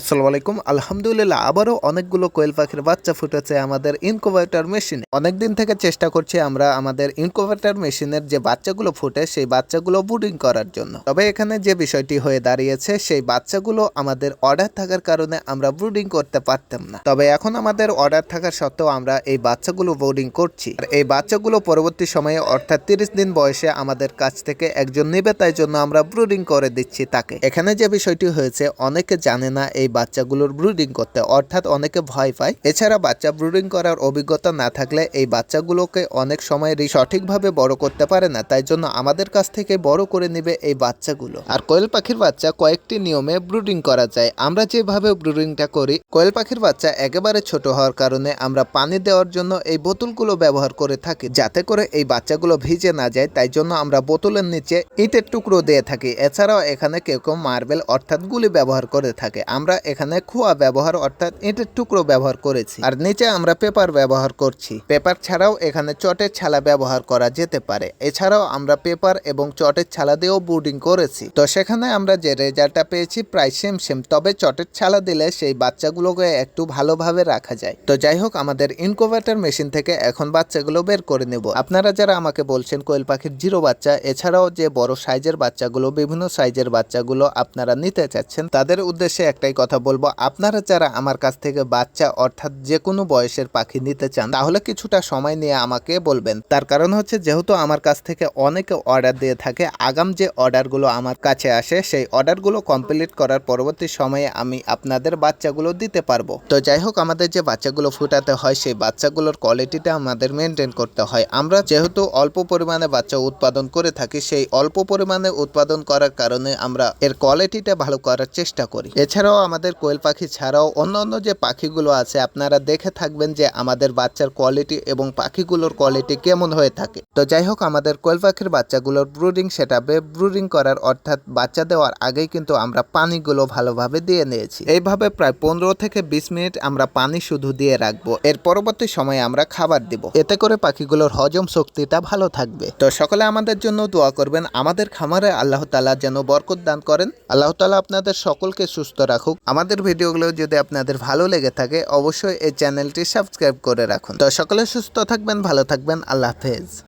আসসালামু আলাইকুম। আলহামদুলিল্লাহ, আবারও অনেকগুলো কোয়েল পাখির বাচ্চা ফুটেছে আমাদের ইনকুবেটর মেশিনে অনেকদিন থেকে চেষ্টা করছি আমরা আমাদের ইনকুবেটর মেশিনের যে বাচ্চাগুলো ফুটে, সেই বাচ্চাগুলো বুডিং করার জন্য। তবে এখানে যে বিষয়টি হয়ে দাঁড়িয়েছে, সেই বাচ্চাগুলো আমাদের অর্ডার থাকার কারণে আমরা ব্রুডিং করতে পারতাম না। তবে এখন আমাদের অর্ডার থাকার সত্ত্বেও আমরা এই বাচ্চাগুলো ব্রুডিং করছি। আর এই বাচ্চাগুলো পরবর্তী সময়ে, অর্থাৎ তিরিশ দিন বয়সে আমাদের কাছ থেকে একজন নেবে তাই জন্য আমরা ব্রুডিং করে দিচ্ছি তাকে। এখানে যে বিষয়টি হয়েছে, অনেকে জানে না এই বাচ্চাগুলোর ব্রুডিং করতে, অর্থাৎ অনেকে ভয় পায়। এছাড়া বাচ্চা ব্রুডিং করার অভিজ্ঞতা না থাকলে এই বাচ্চাগুলোকে অনেক সময় সঠিকভাবে বড় করতে পারে না। তাই জন্য আমাদের কাছ থেকে বড় করে নেবে এই বাচ্চাগুলো। আর কোয়েল পাখির বাচ্চা কয়েকটি নিয়মে ব্রুডিং করা যায়। আমরা যেভাবে ব্রুডিংটা করি, কোয়েল পাখির বাচ্চা একেবারে ছোট হওয়ার কারণে আমরা পানি দেওয়ার জন্য এই বোতলগুলো ব্যবহার করে থাকি, যাতে করে এই বাচ্চাগুলো ভিজে না যায়। তাই জন্য আমরা বোতলের নিচে ইটের টুকরো দিয়ে থাকি। এছাড়াও এখানে কেউ কেউ মার্বেল অর্থাৎ গুলি ব্যবহার করে থাকে। আমরা এখানে খোয়া ব্যবহার অর্থাৎ ইটের টুকরো ব্যবহার করেছি। আর নিচে আমরা পেপার ব্যবহার করছি। পেপার ছাড়াও এখানে চটের ছালা ব্যবহার করা যেতে পারে। এছাড়াও আমরা পেপার এবং চটের ছালা দিয়েও বোর্ডিং করেছি। তো সেখানে আমরা যে রেজাল্টটা পেয়েছি প্রায় সেম সেম। তবে চটের ছালা দিলে সেই বাচ্চাগুলোকে একটু ভালোভাবে রাখা যায়। তো যাই হোক, আমাদের ইনকোভেটার মেশিন থেকে এখন বাচ্চাগুলো বের করে নেব। আপনারা যারা আমাকে বলছেন কোয়েল পাখির জিরো বাচ্চা, এছাড়াও যে বড় সাইজের বাচ্চাগুলো, বিভিন্ন সাইজের বাচ্চাগুলো আপনারা নিতে চাচ্ছেন, তাদের উদ্দেশ্যে একটাই কথা বলব। আপনারা যারা আমার কাছ থেকে বাচ্চা অর্থাৎ যে কোনো বয়সের পাখি নিতে চান, তাহলে কিছুটা সময় নিয়ে আমাকে বলবেন। তার কারণ হচ্ছে যেহেতু আমার কাছ থেকে অনেকে অর্ডার দিয়ে থাকে, আগাম যে অর্ডারগুলো আমার কাছে আসে, সেই অর্ডারগুলো কমপ্লিট করার পরবর্তী সময়ে আমি আপনাদের বাচ্চাগুলো দিতে পারব। তো যাই হোক, আমাদের যে বাচ্চাগুলো ফুটাতে হয়, সেই বাচ্চাগুলোর কোয়ালিটিটা আমাদের মেনটেন করতে হয়। আমরা যেহেতু অল্প পরিমাণে বাচ্চা উৎপাদন করে থাকি, সেই অল্প পরিমাণে উৎপাদন করার কারণে আমরা এর কোয়ালিটিটা ভালো করার চেষ্টা করি। এছাড়াও আমাদের কোয়েল পাখি ছাড়াও অন্য অন্য যে পাখিগুলো আছে, আপনারা দেখে থাকবেন যে আমাদের বাচ্চার কোয়ালিটি এবং পাখিগুলোর কোয়ালিটি কেমন হয়ে থাকে। তো যাই হোক, আমাদের কোয়েল পাখির বাচ্চাগুলোর ব্রুডিং সেটাপে ব্রুডিং করার অর্থাৎ বাচ্চা দেওয়ার আগেই কিন্তু আমরা পানিগুলো ভালোভাবে দিয়ে নিয়েছি। এইভাবে প্রায় পনেরো থেকে বিশ মিনিট আমরা পানি শুধু দিয়ে রাখব। এর পরবর্তী সময়ে আমরা খাবার দিব। এতে করে পাখিগুলোর হজম শক্তিটা ভালো থাকবে। তো সকলে আমাদের জন্য দোয়া করবেন। আমাদের খামারে আল্লাহ তালা যেন বরকত দান করেন। আল্লাহ তালা আপনাদের সকলকে সুস্থ রাখুক। আমাদের ভিডিওগুলো যদি আপনাদের ভালো লেগে থাকে, অবশ্যই এই চ্যানেলটি সাবস্ক্রাইব করে রাখুন। তো সকলে সুস্থ থাকবেন, ভালো থাকবেন, আল্লাহ হাফেজ।